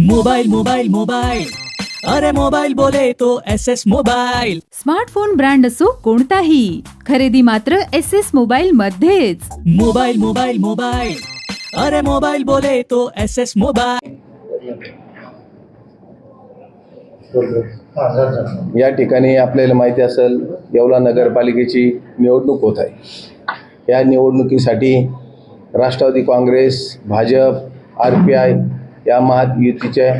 Mobile mobile mobile अरे mobile बोले तो S S mobile smartphone brand असो कोणताही खरेदी मात्र एस एस मोबाईल मध्येच. मोबाइल मोबाइल मोबाइल अरे मोबाइल बोले तो एस एस मोबाइल या ठिकाणी आपल्याला माहिती असेल येवला नगरपालिकेची निवडणूक होत आहे. या निवडणुकीसाठी Rashtravadi Congress Bhajap R P I या महायुतीच्या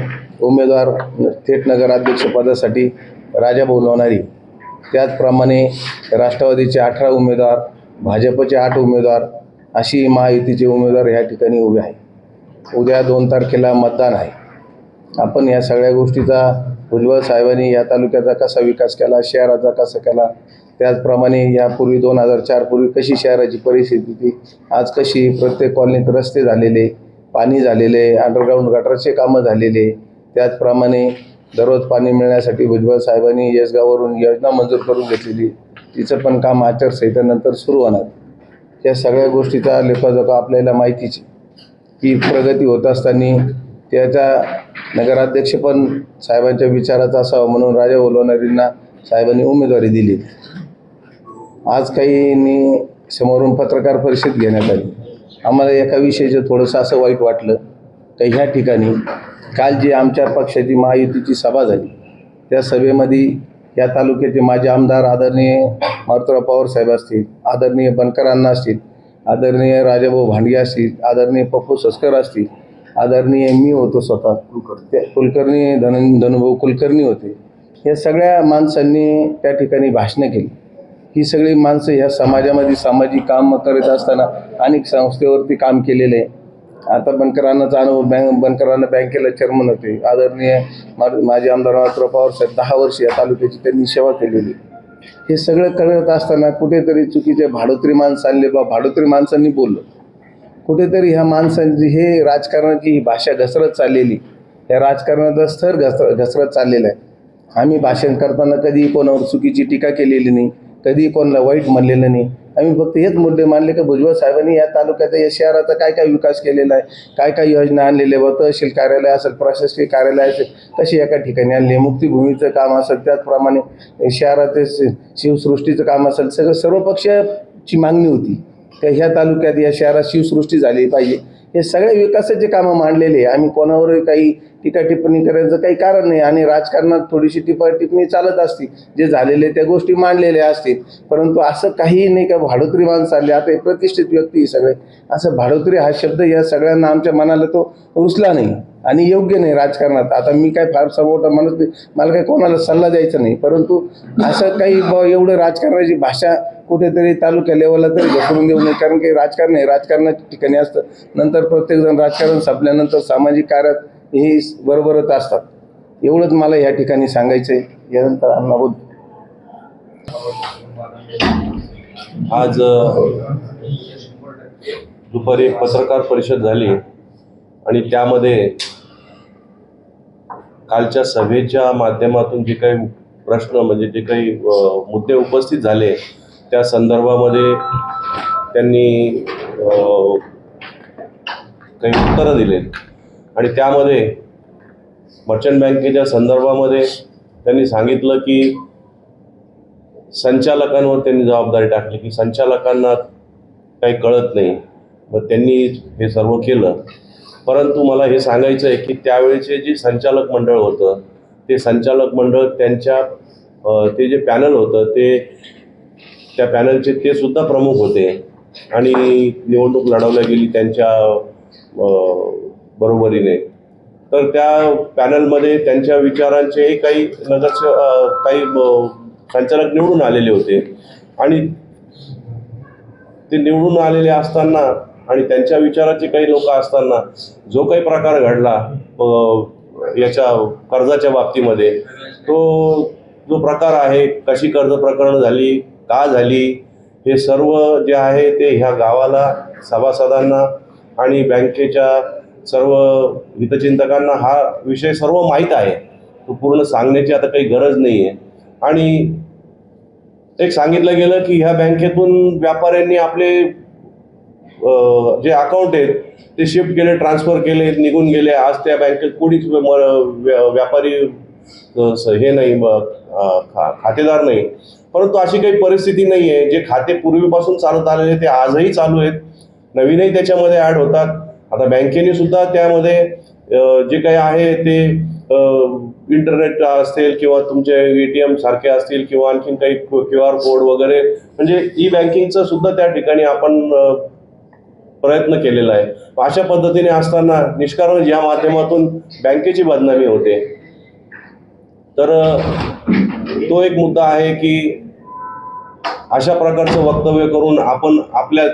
उमेदवार थेट नगराध्यक्षपदासाठी राजा बोलवणारी. त्याचप्रमाणे राष्ट्रवादीचे अठरा उमेदवार भाजपचे आठ उमेदवार अशी महायुतीचे उमेदवार ह्या ठिकाणी उभे आहे उद्या दोन तारखेला मतदान आहे. आपण या सगळ्या गोष्टीचा भुजबळ साहेबांनी या तालुक्याचा कसा विकास केला शहराचा कसा केला त्याचप्रमाणे यापूर्वी दोन हजार चारपूर्वी कशी शहराची परिस्थिती होती आज कशी प्रत्येक कॉलनीत रस्ते झालेले पाणी झालेले अंडरग्राऊंड गटरचे कामं झालेले. त्याचप्रमाणे दररोज पाणी मिळण्यासाठी भुजबळ साहेबांनी येसगाववरून योजना मंजूर करून घेतलेली. तिचं पण काम आचारसंहितेनंतर सुरू होणार. या सगळ्या गोष्टीचा लेखाजोखा आपल्याला माहितीच की प्रगती होत असताना त्याचा नगराध्यक्ष पण साहेबांच्या विचाराचा असावा म्हणून राजा बोलवणारींना साहेबांनी उमेदवारी दिली. आज काहींनी समोरून पत्रकार परिषद घेण्यात आली. आम्हाला एका विषयाचं थोडंसं असं वाईट वाटलं तर ह्या ठिकाणी काल जी आमच्या पक्षाची महायुतीची सभा झाली त्या सभेमध्ये या तालुक्याचे माझे आमदार आदरणीय मारुतराव पवार साहेब असतील आदरणीय बनकर अण्णा असतील आदरणीय राजाभाऊ भांडगे असतील आदरणीय पप्पू सस्कर असतील आदरणीय मी होतो स्वतः त्या कुलकर्णी धन धनुभाऊ कुलकर्णी होते. या सगळ्या माणसांनी त्या ठिकाणी भाषणं केली. ही सगळी माणसं ह्या समाजामध्ये सामाजिक काम करत असताना अनेक संस्थेवरती काम केलेलं आहे. आता बनकरांनाचा अनुभव बँक बनकरांना बँकेला चेअरमन होते. आदरणीय मा- माजी आमदार मात्र पवार साहेब दहा वर्ष या तालुक्याची त्यांनी सेवा केलेली हे सगळं कळत असताना कुठेतरी चुकीचे भाडोत्री माणसं आणले बा भाडोत्री माणसांनी बोललं. कुठेतरी ह्या माणसांची हे राजकारणाची ही भाषा घसरत चाललेली या राजकारणाचा स्तर घसर घसरत चाललेला आहे. आम्ही भाषण करताना कधी कोणावर चुकीची टीका केलेली नाही. कधी कोणाला वाईट म्हणलेलं नाही. आम्ही फक्त हेच मुद्दे मानले की भुजबळ साहेबांनी या तालुक्याचा या शहराचा काय काय विकास केलेला आहे काय काय योजना आणलेल्या व तहसील कार्यालय असेल प्रशासकीय कार्यालय असेल कसे एका ठिकाणी आणले मुक्तीभूमीचं काम असेल त्याचप्रमाणे शहराचे शिवसृष्टीचं काम असेल सगळं सर्वपक्षीयची मागणी होती. तर ह्या तालुक्यात या शहरात शिवसृष्टी झाली पाहिजे. हे सगळे विकासाचे कामं मांडलेले आहे. आम्ही कोणावर काही टीका टिप्पणी करायचं काही कारण नाही. आणि राजकारणात थोडीशी टिपा टिप्पणी चालत असते जे झालेले त्या गोष्टी मांडलेल्या असतील. परंतु असं काहीही नाही का भाडोत्री माणसं आले. आता एक प्रतिष्ठित व्यक्ती सगळे. असं भाडोत्री हा शब्द या सगळ्यांना आमच्या मनाला तो रुचला नाही. आणि योग्य नाही राजकारणात. आता मी काय फारसा मोठा माणूस नाही मला काही कोणाला सल्ला द्यायचा नाही. परंतु असं काही ब एवढं राजकारणाची भाषा कुठेतरी तालुक्या लेवलला तरी घसरून देऊ नये. कारण की राजकारण आहे राजकारणाच्या ठिकाणी असतं. नंतर प्रत्येकजण राजकारण संपल्यानंतर सामाजिक कार्यात हे बरोबरच असतात. एवढंच मला या ठिकाणी सांगायचं आहे यानंतर अण्णा बोल आज दुपारी पत्रकार परिषद झाली. आणि त्यामध्ये कालच्या सभेच्या माध्यमातून जे काही प्रश्न म्हणजे जे काही मुद्दे उपस्थित झाले त्या संदर्भामध्ये त्यांनी काही उत्तरं दिलेत आणि त्यामध्ये मर्चंट बँकेच्या संदर्भामध्ये त्यांनी सांगितलं की संचालकांवर त्यांनी जबाबदारी टाकली की संचालकांना काही कळत नाही. मग त्यांनी हे सर्व केलं. परंतु मला हे सांगायचं आहे की त्यावेळेचे जे संचालक मंडळ होतं ते संचालक मंडळ त्यांच्या ते जे पॅनल होतं ते त्या पॅनलचे ते सुद्धा प्रमुख होते. आणि निवडणूक लढवल्या गेली त्यांच्या बरोबरीने. तर त्या पॅनलमध्ये त्यांच्या विचारांचेही काही नगरसे काही संचालक निवडून आलेले होते. आणि ते निवडून आलेले असताना आणि त्यांच्या विचाराचे काही लोक असताना जो काही प्रकार घडला याच्या कर्जाच्या बाबतीमध्ये तो जो प्रकार आहे कशी कर्ज प्रकरण झाली का झाली हे सर्व जे आहे ते ह्या गावाला सभासदांना आणि बँकेच्या सर्व हितचिंतकांना हा विषय सर्व माहीत आहे. तो पूर्ण सांगण्याची आता काही गरज नाही आहे आणि एक सांगितलं गेलं की ह्या बँकेतून व्यापाऱ्यांनी आपले जे अकाउंट आहेत ते शिफ्ट केले ट्रान्सफर केले निघून गेले. आज त्या बँकेत कोणीच व्यापारी हे नाही खा- खातेदार नाही. परंतु अशी काही परिस्थिती नाही आहे जे खाते पूर्वीपासून चालत आलेले ते आजही चालू आहेत. नवीनही त्याच्यामध्ये ॲड होतात. आता बँकेने सुद्धा त्यामध्ये जे काही आहे ते इंटरनेट असेल किंवा तुमचे ए टी एम सारखे असतील किंवा आणखीन काही क्यू आर कोड वगैरे म्हणजे ई बँकिंगचं सुद्धा त्या ठिकाणी आपण प्रयत्न केलेला आहे. अशा पद्धतीने असताना निष्कारण या माध्यमातून बँकेची बदनामी होते. तर तो एक मुद्दा आहे की अशा प्रकारचं वक्तव्य करून आपण आपल्या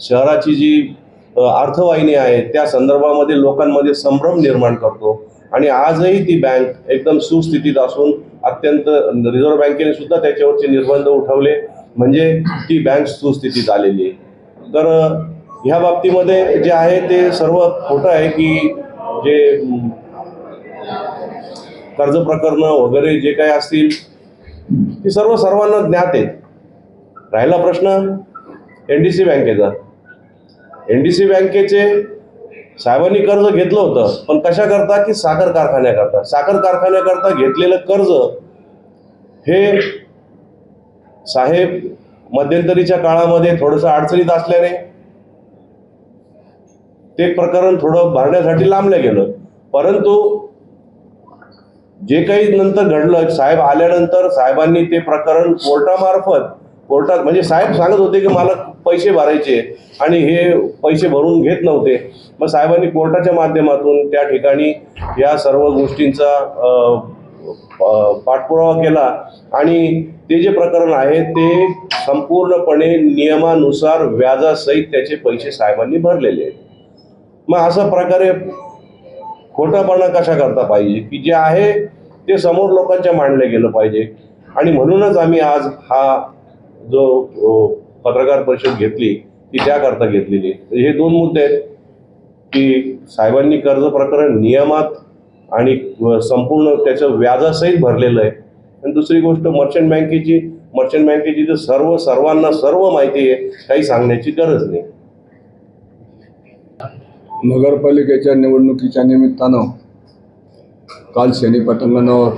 शहराची जी अर्थवाहिनी आहे त्या संदर्भामध्ये लोकांमध्ये संभ्रम निर्माण करतो. आणि आजही ती बँक एकदम सुस्थितीत असून अत्यंत रिझर्व्ह बँकेने सुद्धा त्याच्यावरचे निर्बंध उठवले. म्हणजे ती बँक सुस्थितीत आलेली आहे. तर ह्या बाबतीमध्ये जे आहे ते सर्व खोटं आहे की जे कर्ज प्रकरणं वगैरे जे काही असतील ते सर्व सर्वांना ज्ञात आहेत राहिला प्रश्न? एन डी सी बँकेचा. एन डी सी बँकेचे साहेबांनी कर्ज घेतलं होतं पण कशा करता की साखर कारखान्याकरता? साखर कारखान्याकरता घेतलेलं कर्ज हे साहेब मध्यंतरीच्या काळामध्ये थोडंसं अडचणीत असल्याने ते प्रकरण थोडं भरण्यासाठी लांबलं गेलं. परंतु जे काही नंतर घडलं साहेब आल्यानंतर साहेबांनी ते प्रकरण कोर्टामार्फत कोर्टात म्हणजे साहेब सांगत होते की मला पैसे भरायचे आणि हे पैसे भरून घेत नव्हते. मग साहेबांनी कोर्टाच्या माध्यमातून त्या ठिकाणी या सर्व गोष्टींचा पाठपुरावा केला आणि ते जे प्रकरण आहे ते संपूर्णपणे नियमानुसार व्याजासहित त्याचे पैसे साहेबांनी भरलेले आहेत. मग अशा प्रकारे खोटापणा कशा करता पाहिजे? की जे आहे ते समोर लोकांच्या मांडलं गेलं पाहिजे. आणि म्हणूनच आम्ही आज हा जो पत्रकार परिषद घेतली ती त्याकरता घेतलेली. आहे. हे दोन मुद्दे आहेत की साहेबांनी कर्ज प्रकरण नियमात आणि संपूर्ण त्याचं व्याजासहित भरलेलं आहे. आणि दुसरी गोष्ट मर्चंट बँकेची मर्चंट बँकेची तर सर्व सर्वांना सर्व माहिती आहे काही सांगण्याची गरज नाही. नगरपालिकेच्या निवडणुकीच्या निमित्तानं काल शनी पटांगणावर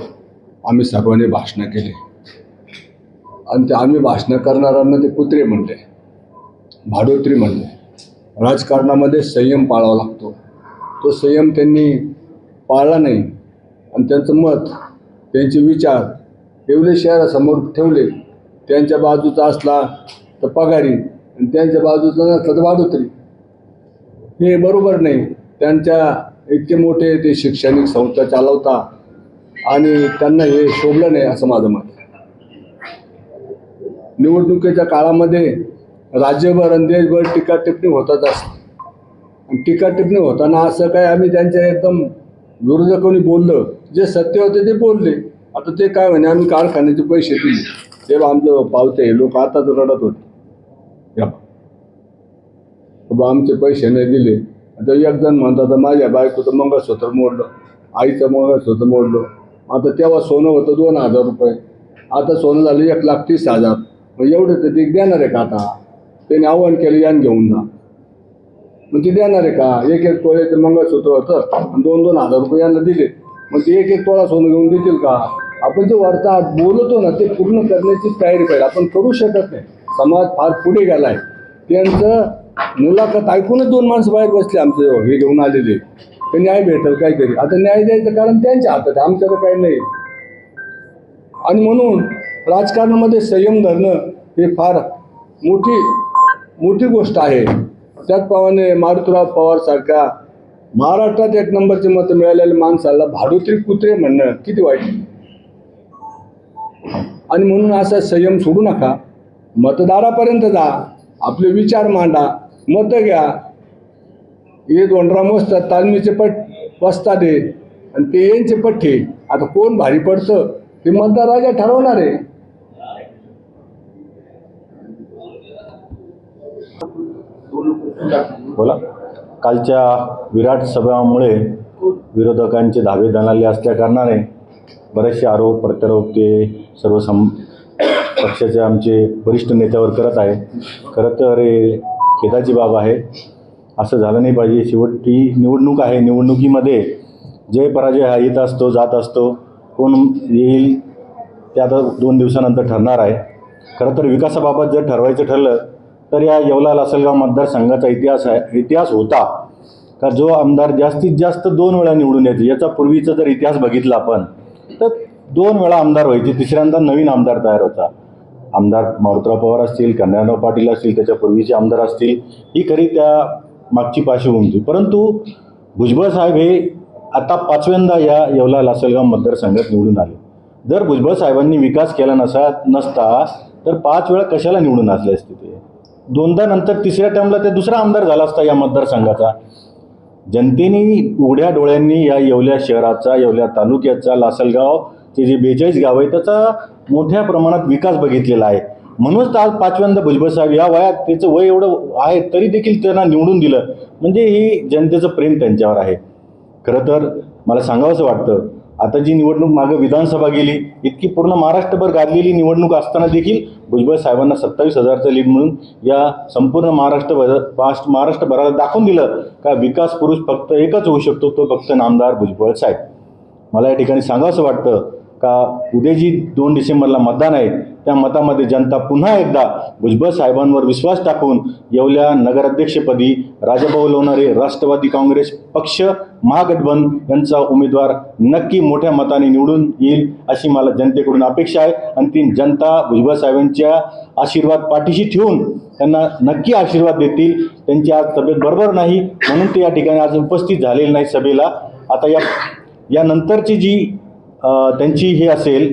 आम्ही सर्वांनी भाषणं केली. आणि ते आम्ही भाषणं करणाऱ्यांना ते कुत्रे म्हणले भाडोत्री म्हणले. राजकारणामध्ये संयम पाळावा लागतो. तो संयम त्यांनी पाळला नाही. आणि त्यांचं मत त्यांचे विचार एवढे शहरासमोर ठेवले त्यांच्या बाजूचा असला तर पगारी आणि त्यांच्या बाजूचा नसला तर भाडोत्री हे बरोबर नाही. त्यांच्या इतके मोठे ते शैक्षणिक संस्था चालवता आणि त्यांना हे शोभलं नाही असं माझं मत आहे. निवडणुकीच्या काळामध्ये राज्यभर आणि देशभर टीका टिप्पणी होतात असते. टीका टिप्पणी होताना असं काय आम्ही त्यांच्या एकदम विरोधकांनी बोललं? जे सत्य होते ते बोलले. आता ते काय म्हणे आम्ही कारखान्याचे पैसे दिले. तेव्हा आमचं पावते लोक आताच रडत होते. या आमचे पैसे नाही दिले. आता एक जण आता माझ्या बायकोचं मंगळसूत्र मोडलं आईचं मंगळसूत्र मोडलं. आता तेव्हा सोनं होतं दोन हजार रुपये. आता सोनं झालं एक लाख तीस हजार. मग एवढं तर ते देणार आहे का आता? त्याने आव्हान केलं यान घेऊन जा. मग ते देणार आहे का? एक एक तोळ्याचं मंगळसूत्र होतं आणि दोन दोन हजार रुपये यांना दिले. मग ते एक एक तोळा सोनं घेऊन देतील का? आपण जे वार्ता बोलतो ना ते पूर्ण करण्याची तयारी पाहिजे. आपण करू शकत नाही. समाज फार पुढे गेला आहे त्यांचं मुलाखत ऐकूनच दोन माणसं बाहेर बसले आमचे. हे घेऊन आलेले. ते न्याय भेटल काहीतरी. आता न्याय द्यायचं कारण त्यांच्या हातात आहे. आमच्याकडे काही नाही. आणि म्हणून राजकारणामध्ये संयम धरणं हे फार मोठी मोठी गोष्ट आहे. त्याचप्रमाणे मारुतराव पवार सारख्या महाराष्ट्रात एक नंबरचे मतं मिळालेल्या माणसाला भाडोत्री कुत्रे म्हणणं किती वाईट. आणि म्हणून असा संयम सोडू नका. मतदारापर्यंत जा. आपले विचार मांडा. मतं घ्या. हे दोंडराम वसतात तालमीचे पट वस्ता दे आणि ते यांचे पठ्ठे आता कोण भारी पडतं ते मतदार राजा ठरवणार आहे. बोला. कालच्या विराट सभामुळे विरोधकांचे धावे दणाले असल्या कारणाने बरेचसे आरोप प्रत्यारोप ते सर्व सम पक्षाचे आमचे वरिष्ठ नेत्यावर करत आहे. खरं तर खेदाची बाब आहे असं झालं नाही पाहिजे. शेवटी निवडणूक आहे. निवडणुकीमध्ये जय पराजय हा येत असतो जात असतो. कोण येईल ते आता दोन दिवसानंतर ठरणार आहे. खरं तर विकासाबाबत जर ठरवायचं ठरलं तर या येवला लासलगाव मतदारसंघाचा इतिहास आहे. इतिहास होता. का जो आमदार जास्तीत जास्त दोन वेळा निवडून येतो याचा पूर्वीचा जर इतिहास बघितला आपण तर दोन वेळा आमदार व्हायचे. तिसऱ्यांदा नवीन आमदार तयार होता. आमदार मारुतराव पवार असतील कल्याणराव पाटील असतील त्याच्या पूर्वीचे आमदार असतील ही खरी त्या मागची पार्श्वभूमी होती. परंतु भुजबळ साहेब हे आता पाचव्यांदा या येवला लासलगाव मतदारसंघात निवडून आले. जर भुजबळ साहेबांनी विकास केला नसा नसता तर पाच वेळा कशाला निवडून असले असते ते? दोनदा नंतर तिसऱ्या टर्मला ते दुसरा आमदार झाला असता या मतदारसंघाचा. जनतेने उघड्या डोळ्यांनी या येवल्या शहराचा येवल्या तालुक्याचा लासलगावचे जे बेचाळीस गाव आहे त्याचा मोठ्या प्रमाणात विकास बघितलेला आहे. म्हणूनच तर आज पाचव्यांदा भुजबळ साहेब या वयात त्याचं वय एवढं आहे तरी देखील त्यांना निवडून दिलं. म्हणजे ही जनतेचं प्रेम त्यांच्यावर आहे. खरं तर मला सांगावंसं वाटतं आता जी निवडणूक मागं विधानसभा गेली इतकी पूर्ण महाराष्ट्रभर गाजलेली निवडणूक असताना देखील भुजबळ साहेबांना सत्तावीस हजारचं लीड म्हणून या संपूर्ण महाराष्ट्रभर महाराष्ट्र महाराष्ट्रभराला दाखवून दिलं का विकास पुरुष फक्त एकच होऊ शकतो तो फक्त नामदार भुजबळ साहेब. मला या ठिकाणी सांगावंसं वाटतं का उद्या जी दोन डिसेंबरला मतदान आहे त्या मतामध्ये जनता पुन्हा एकदा भुजबळ साहेबांवर विश्वास टाकून येवल्या नगराध्यक्षपदी राजाभाऊ लोणारे राष्ट्रवादी काँग्रेस पक्ष महागठबंधन यांचा उमेदवार नक्की मोठ्या मताने निवडून येईल अशी मला जनतेकडून अपेक्षा आहे. आणि ती जनता भुजबळ साहेबांच्या आशीर्वाद पाठीशी ठेवून त्यांना नक्की आशीर्वाद देतील. त्यांची आज तब्येत बरोबर नाही म्हणून ते या ठिकाणी आज उपस्थित झालेले नाही सभेला. आता या यानंतरची जी त्यांची हे असेल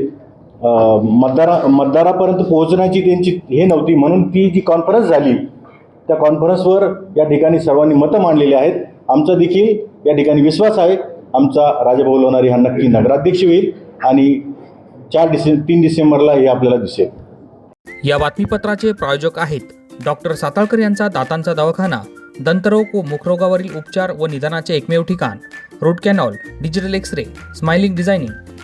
मतदारा मतदारापर्यंत पोहोचण्याची त्यांची हे नव्हती. म्हणून ती जी कॉन्फरन्स झाली त्या कॉन्फरन्सवर या ठिकाणी सर्वांनी मतं मांडलेली आहेत. आमचा देखील या ठिकाणी विश्वास आहे. आमचा राजाभाऊ लोणारी हा नक्की नगराध्यक्ष होईल आणि चार डिसें तीन डिसेंबरला हे आपल्याला दिसेल. या बातमीपत्राचे प्रायोजक आहेत डॉक्टर साताळकर यांचा दातांचा दवाखाना दंतरोग व मुखरोगावरील उपचार व निदानाचे एकमेव ठिकाण root canal digital X ray smiling designing